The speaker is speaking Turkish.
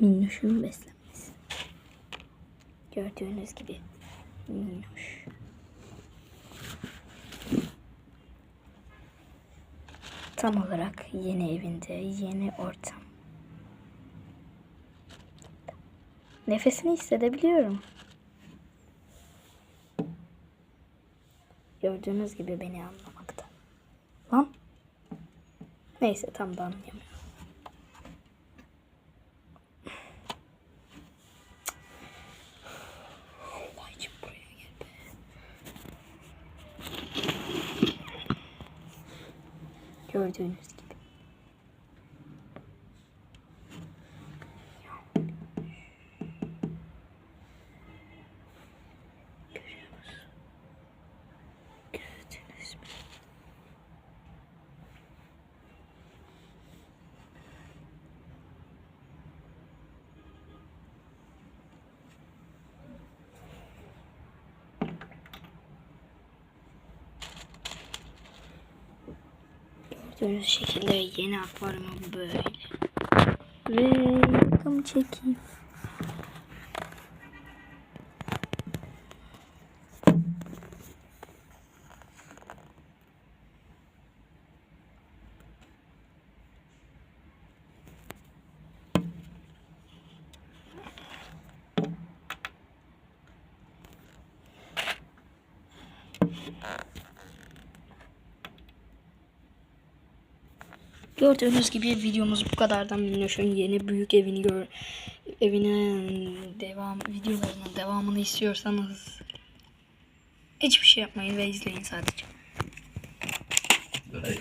Minnoş'un beslenmesi. Gördüğünüz gibi minnoş. Tam olarak yeni evinde, yeni ortam. Nefesini hissedebiliyorum. Gördüğünüz gibi beni anlamakta. Lan. Neyse tam da anlayamıyorum. Gördüğünüz gibi. Görüyor Gördüğünüz şekilde yeni akvaryumum böyle. Ve yakın çekeyim. Gördüğünüz gibi videomuz bu kadardan Minnoş'un yeni büyük evini gör evinin devam videolarının devamını istiyorsanız hiçbir şey yapmayın ve izleyin sadece. Böyle.